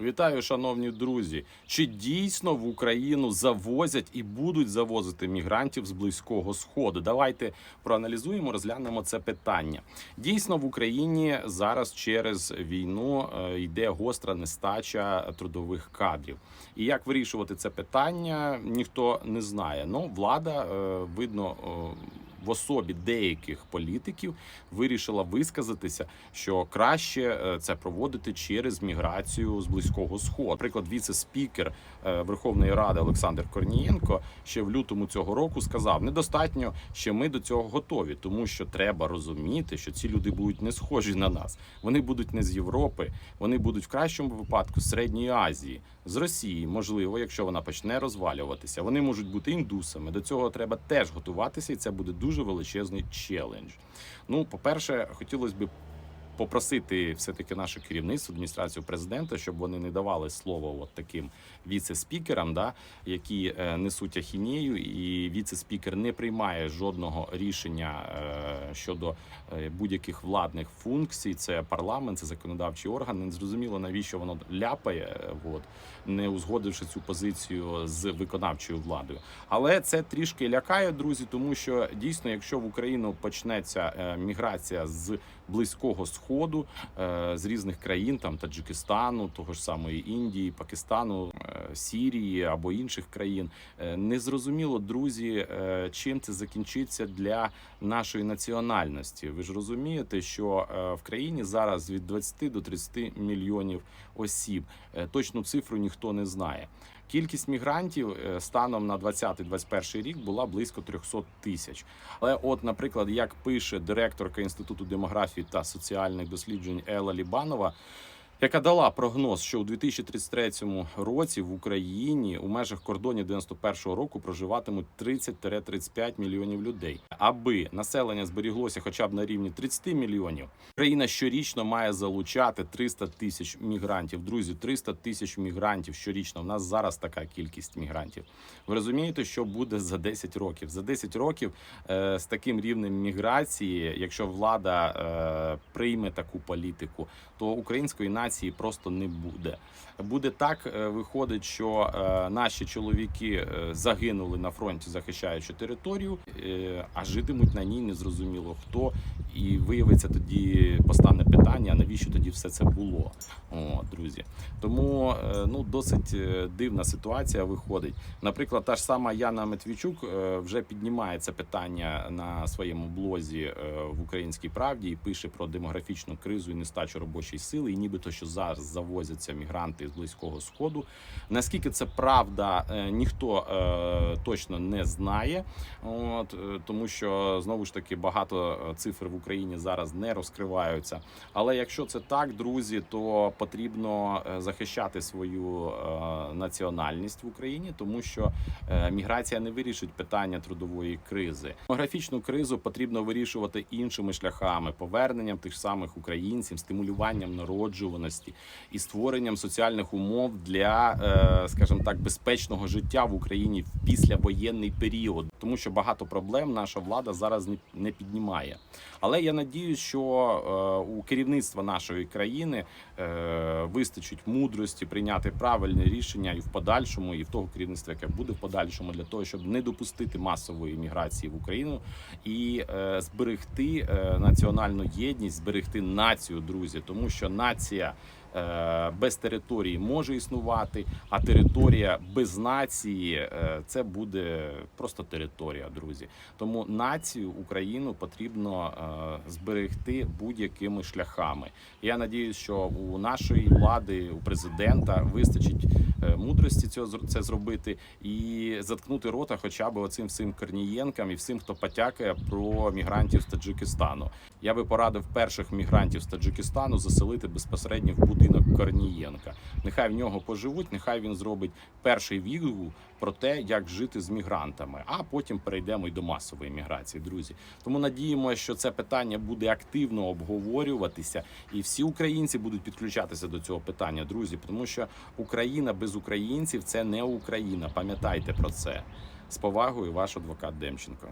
Вітаю, шановні друзі. Чи дійсно в Україну завозять і будуть завозити мігрантів з близького сходу? Давайте проаналізуємо, розглянемо це питання. Дійсно, в Україні зараз через війну е, йде гостра нестача трудових кадрів. І як вирішувати це питання, ніхто не знає. Ну, влада е, видно. В особі деяких політиків вирішила висказатися, що краще е, це проводити через міграцію з близького сходу. Наприклад, віце-спікер е, Верховної Ради Олександр Корнієнко ще в лютому цього року сказав: недостатньо, ще ми до цього готові, тому що треба розуміти, що ці люди будуть не схожі на нас. Вони будуть не з Європи, вони будуть в кращому випадку з Середньої Азії, з Росії, можливо, якщо вона почне розвалюватися. Вони можуть бути індусами. До цього треба теж готуватися, і це буде дуже величезний челендж. Ну, по-перше, хотілося б попросити все-таки наше керівництво, адміністрацію президента, щоб вони не давали слово от таким віце-спікерам, да, які е, несуть ахінею, і віце-спікер не приймає жодного рішення е, щодо е, будь-яких владних функцій. Це парламент, це законодавчий орган. Не зрозуміло навіщо воно ляпає, от не узгодивши цю позицію з виконавчою владою. Але це трішки лякає, друзі, тому що дійсно, якщо в Україну почнеться міграція з близького сходу, е, з різних країн, там Таджикистану, того ж самої Індії, Пакистану, е, Сірії або інших країн, е, незрозуміло, друзі, е, чим це закінчиться для нашої національності. Ви ж розумієте, що в країні зараз від 20 до 30 мільйонів осіб. Точну цифру ніхто не знає. Кількість мігрантів е, станом на 2020-2021 рік була близько 300 тисяч. Але, от, наприклад, як пише директорка інституту демографії та соціальних досліджень Ела Лібанова. Яка дала прогноз, що у 2033 році в Україні у межах кордонів 91-го року проживатимуть 30-35 мільйонів людей. Аби населення зберіглося хоча б на рівні 30 мільйонів, Україна щорічно має залучати 300 тисяч мігрантів. Друзі, 300 тисяч мігрантів щорічно. У нас зараз така кількість мігрантів. Ви розумієте, що буде за 10 років? За 10 років е, з таким рівнем міграції, якщо влада е, прийме таку політику, то української нації просто не буде. Буде так, е, виходить, що е, наші чоловіки е, загинули на фронті, захищаючи територію, е, а житимуть на ній незрозуміло хто. І виявиться тоді постане питання, навіщо тоді все це було, О, друзі. Тому е, ну досить е, дивна ситуація виходить. Наприклад, та ж сама Яна Метвічук е, вже піднімає це питання на своєму блозі в Українській правді і пише про демографічну кризу і нестачу робочої сили, і нібито що зараз завозяться мігранти з близького сходу. Наскільки це правда, ніхто точно не знає. От тому, що знову ж таки багато цифр в Україні зараз не розкриваються. Але якщо це так, друзі, то потрібно е, захищати свою е, національність в Україні, тому що е, міграція не вирішить питання трудової кризи. Демографічну кризу потрібно вирішувати іншими шляхами: поверненням тих самих українців, стимулюванням народжуваності і створенням соціальних умов для, скажімо так, безпечного життя в Україні в післявоєнний період, тому що багато проблем наша влада зараз не піднімає. Але я надію, що е, у керівництва нашої країни е, вистачить мудрості прийняти правильне рішення і в подальшому, і в того керівництва, яке буде в подальшому, для того, щоб не допустити масової міграції в Україну і е, зберегти національну єдність, зберегти націю, друзі, тому що нація. Без території може існувати, а територія без нації це буде просто територія, друзі. Тому націю Україну потрібно зберегти будь-якими шляхами. Я надіюсь, що у нашої влади, у президента вистачить е, мудрості цього це зробити і заткнути рота, хоча б оцим всім Корнієнкам і всім, хто потякає про мігрантів з Таджикистану. Я би порадив перших мігрантів з Таджикистану заселити безпосередньо в будинок Корнієнка. Нехай в нього поживуть, нехай він зробить перший відгук про те, як жити з мігрантами, а потім перейдемо й до масової міграції, друзі. Тому надіємося, що це питання буде активно обговорюватися, і всі українці будуть підключатися до цього питання, друзі. Тому що Україна без українців це не Україна. Пам'ятайте про це. З повагою, ваш адвокат Демченко.